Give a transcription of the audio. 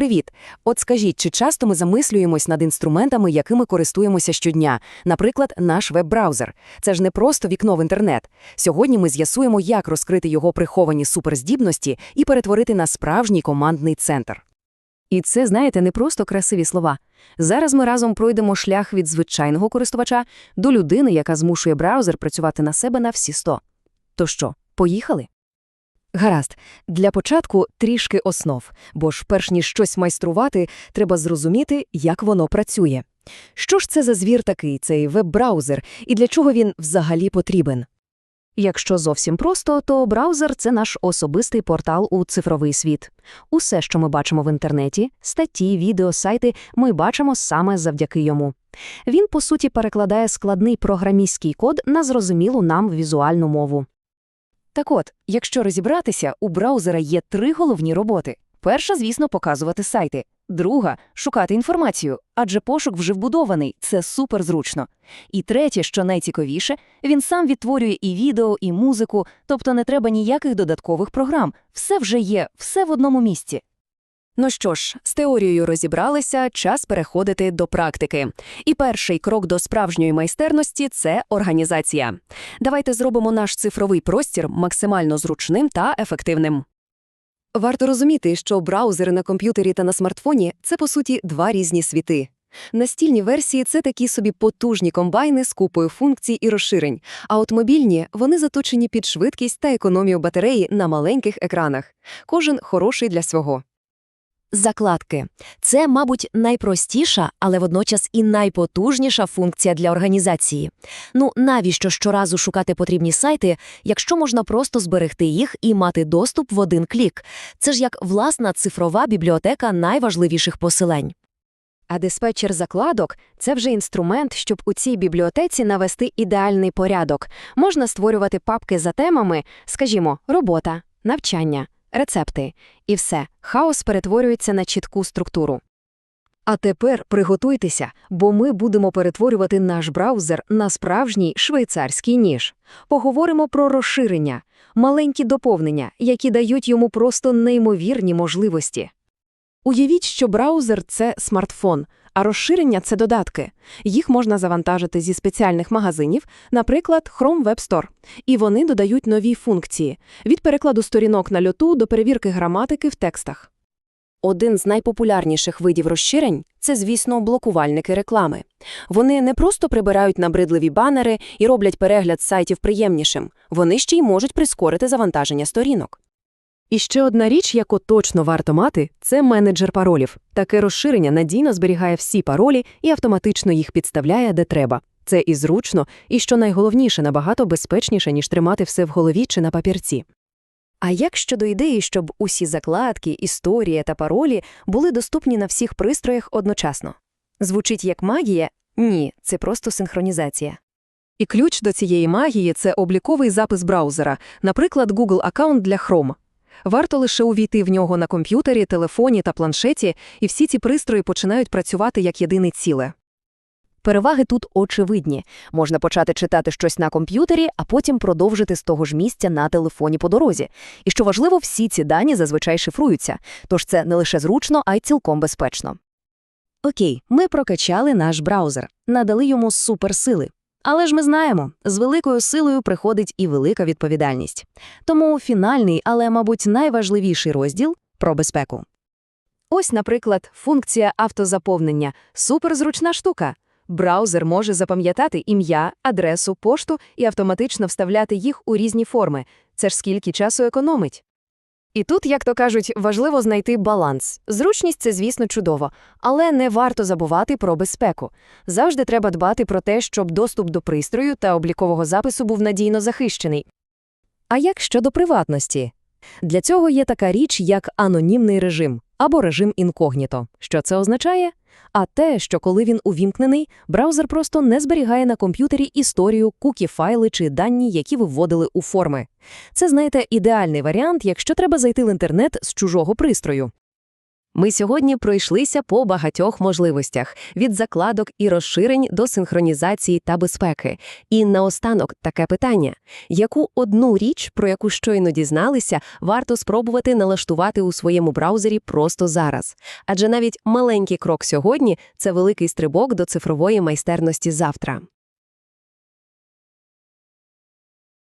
Привіт! От скажіть, чи часто ми замислюємось над інструментами, якими користуємося щодня? Наприклад, наш веб-браузер. Це ж не просто вікно в інтернет. Сьогодні ми з'ясуємо, як розкрити його приховані суперздібності і перетворити на справжній командний центр. І це, знаєте, не просто красиві слова. Зараз ми разом пройдемо шлях від звичайного користувача до людини, яка змушує браузер працювати на себе на всі 100. То що, поїхали? Гаразд, для початку трішки основ, бо ж перш ніж щось майструвати, треба зрозуміти, як воно працює. Що ж це за звір такий, цей веб-браузер, і для чого він взагалі потрібен? Якщо зовсім просто, то браузер – це наш особистий портал у цифровий світ. Усе, що ми бачимо в інтернеті, статті, відео, сайти, ми бачимо саме завдяки йому. Він, по суті, перекладає складний програмістський код на зрозумілу нам візуальну мову. Так от, якщо розібратися, у браузера є три головні роботи. Перша, звісно, показувати сайти. Друга шукати інформацію, адже пошук вже вбудований, це суперзручно. І третє, що найцікавіше, він сам відтворює і відео, і музику, тобто не треба ніяких додаткових програм. Все вже є, все в одному місці. Ну що ж, з теорією розібралися, час переходити до практики. І перший крок до справжньої майстерності це організація. Давайте зробимо наш цифровий простір максимально зручним та ефективним. Варто розуміти, що браузери на комп'ютері та на смартфоні це, по суті, два різні світи. Настільні версії це такі собі потужні комбайни з купою функцій і розширень, а от мобільні вони заточені під швидкість та економію батареї на маленьких екранах. Кожен хороший для свого. Закладки це, мабуть, найпростіша, але водночас і найпотужніша функція для організації. Ну навіщо щоразу шукати потрібні сайти, якщо можна просто зберегти їх і мати доступ в один клік? Це ж як власна цифрова бібліотека найважливіших посилань. А диспетчер закладок це вже інструмент, щоб у цій бібліотеці навести ідеальний порядок. Можна створювати папки за темами, скажімо, робота, навчання рецепти. І все, хаос перетворюється на чітку структуру. А тепер приготуйтеся, бо ми будемо перетворювати наш браузер на справжній швейцарський ніж. Поговоримо про розширення, маленькі доповнення, які дають йому просто неймовірні можливості. Уявіть, що браузер це смартфон, а розширення це додатки. Їх можна завантажити зі спеціальних магазинів, наприклад, Chrome Web Store. І вони додають нові функції від перекладу сторінок на льоту до перевірки граматики в текстах. Один з найпопулярніших видів розширень це, звісно, блокувальники реклами. Вони не просто прибирають набридливі банери і роблять перегляд сайтів приємнішим, вони ще й можуть прискорити завантаження сторінок. І ще одна річ, яку точно варто мати, це менеджер паролів. Таке розширення надійно зберігає всі паролі і автоматично їх підставляє, де треба. Це і зручно, і що найголовніше, набагато безпечніше, ніж тримати все в голові чи на папірці. А як щодо ідеї, щоб усі закладки, історії та паролі були доступні на всіх пристроях одночасно? Звучить як магія? Ні, це просто синхронізація. І ключ до цієї магії це обліковий запис браузера, наприклад, Google аккаунт для Chrome. Варто лише увійти в нього на комп'ютері, телефоні та планшеті, і всі ці пристрої починають працювати як єдине ціле. Переваги тут очевидні. Можна почати читати щось на комп'ютері, а потім продовжити з того ж місця на телефоні по дорозі. І що важливо, всі ці дані зазвичай шифруються, тож це не лише зручно, а й цілком безпечно. Окей, ми прокачали наш браузер, надали йому суперсили. Але ж ми знаємо, з великою силою приходить і велика відповідальність. Тому фінальний, але, мабуть, найважливіший розділ про безпеку. Ось, наприклад, функція автозаповнення суперзручна штука. Браузер може запам'ятати ім'я, адресу, пошту і автоматично вставляти їх у різні форми. Це ж скільки часу економить. І тут, як то кажуть, важливо знайти баланс. Зручність це, звісно, чудово, але не варто забувати про безпеку. Завжди треба дбати про те, щоб доступ до пристрою та облікового запису був надійно захищений. А як щодо приватності? Для цього є така річ, як анонімний режим або режим інкогніто. Що це означає? А те, що коли він увімкнений, браузер просто не зберігає на комп'ютері історію, кукі файли чи дані, які ви вводили у форми. Це, знаєте, ідеальний варіант, якщо треба зайти в інтернет з чужого пристрою. Ми сьогодні пройшлися по багатьох можливостях – від закладок і розширень до синхронізації та безпеки. І наостанок таке питання. Яку одну річ, про яку щойно дізналися, варто спробувати налаштувати у своєму браузері просто зараз? Адже навіть маленький крок сьогодні – це великий стрибок до цифрової майстерності завтра.